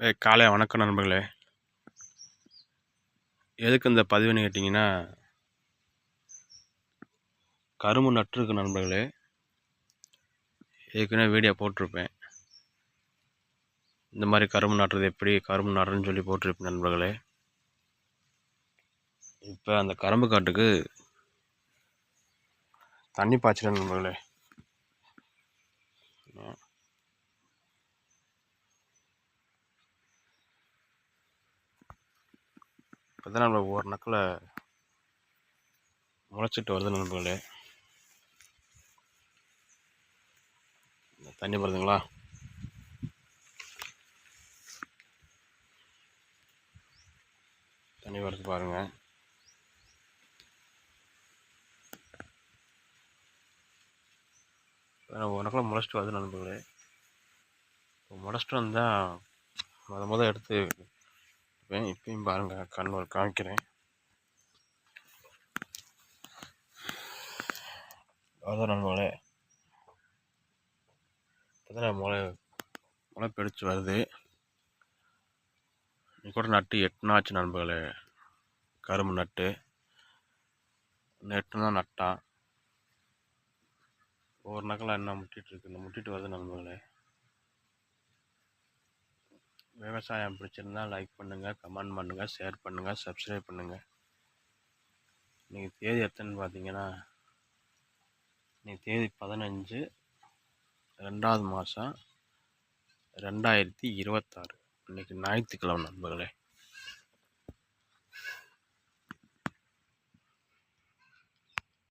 காலை வணக்கம் நண்பர்களே. எதுக்கு இந்த பதிவுன்னு கேட்டிங்கன்னா கரும்பு நட்டுருக்கு நண்பர்களே. ஏற்கனவே வீடியோ போட்டிருப்பேன். இந்த மாதிரி கரும்பு நட்டுறது எப்படி கரும்பு நடுறேன்னு சொல்லி போட்டிருப்பேன் நண்பர்களே. இப்போ அந்த கரும்பு காட்டுக்கு தண்ணி பாய்ச்சிட்டேன் நண்பர்களே. இப்போ தான் நம்ம ஒவ்வொரு நக்கில் முளைச்சிட்டு வருது நண்பர்களே. தண்ணி வருதுங்களா தண்ணி வருது பாருங்கள் உனக்குலாம் முளைச்சிட்டு வருது நண்பர்களே. முளைச்சிட்டு வந்தால் முத முத எடுத்து இப்பயும் இப்பயும் பாருங்கள் கண் ஒரு காமிக்கிறேன். அதான் நண்பர்களே. இப்போதான் முளை முளை பிடிச்சி வருது. இன்னைக்கு கூட நட்டு எட்டுனாச்சு நண்பர்களே. கரும்பு நட்டு. நெட்டு தான் நட்டான். ஒவ்வொரு நக்கெல்லாம் என்ன முட்டிகிட்டு இருக்கு? முட்டிட்டு வருது நண்பர்களே. விவசாயம் பிடிச்சிருந்தா லைக் பண்ணுங்கள் கமெண்ட் பண்ணுங்கள் ஷேர் பண்ணுங்கள் சப்ஸ்கிரைப் பண்ணுங்கள் இன்றைக்கி தேதி எத்தனைன்னு பார்த்தீங்கன்னா இன்றைக்கி தேதி பதினஞ்சு ரெண்டாவது மாதம் ரெண்டாயிரத்தி இருபத்தாறு. இன்றைக்கி ஞாயிற்றுக்கிழமை நண்பர்களே.